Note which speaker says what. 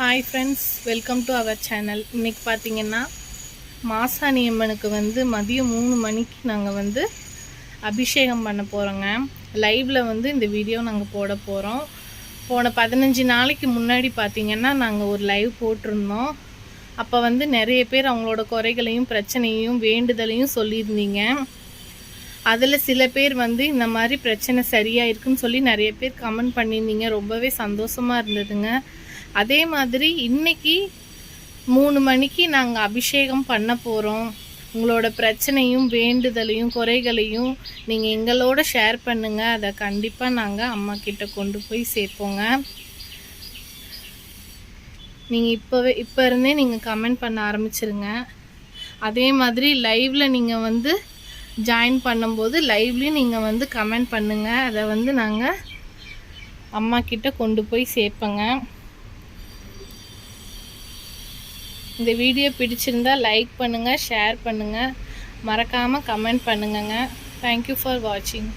Speaker 1: Hi friends welcome to our channel இன்றைக்கி பார்த்தீங்கன்னா மாசாணி அம்மனுக்கு வந்து மதியம் மூணு மணிக்கு நாங்கள் வந்து அபிஷேகம் பண்ண போகிறோங்க லைவில் வந்து இந்த வீடியோ நாங்கள் போட போகிறோம் போன பதினஞ்சு நாளைக்கு முன்னாடி பார்த்திங்கன்னா நாங்கள் ஒரு லைவ் போட்டிருந்தோம். அப்போ வந்து நிறைய பேர் அவங்களோட குறைகளையும் பிரச்சனையும் வேண்டுதலையும் சொல்லியிருந்தீங்க. அதில் சில பேர் வந்து இந்த மாதிரி பிரச்சனை சரியாக இருக்குன்னு சொல்லி நிறைய பேர் கமெண்ட் பண்ணியிருந்தீங்க. ரொம்பவே சந்தோஷமாக இருந்ததுங்க. அதே மாதிரி இன்னைக்கு மூணு மணிக்கு நாங்கள் அபிஷேகம் பண்ண போகிறோம் உங்களோட பிரச்சனையும் வேண்டுதலையும் குறைகளையும் நீங்கள் எங்களோட ஷேர் பண்ணுங்கள் அதை கண்டிப்பாக நாங்கள் அம்மா கிட்ட கொண்டு போய் சேர்ப்போங்க. நீங்கள் இப்போவே இப்போ இருந்தே நீங்கள் கமெண்ட் பண்ண ஆரம்பிச்சிருங்க. அதே மாதிரி லைவில் நீங்கள் வந்து ஜாயின் பண்ணும்போது லைவ்லேயும் நீங்கள் வந்து கமெண்ட் பண்ணுங்கள் அதை வந்து நாங்கள் அம்மா கிட்ட கொண்டு போய் சேர்ப்போங்க. இந்த வீடியோ பிடிச்சிருந்தா லைக் பண்ணுங்கள் ஷேர் பண்ணுங்கள் மறக்காமல் கமெண்ட் பண்ணுங்கங்க. தேங்க்யூ ஃபார் வாட்சிங்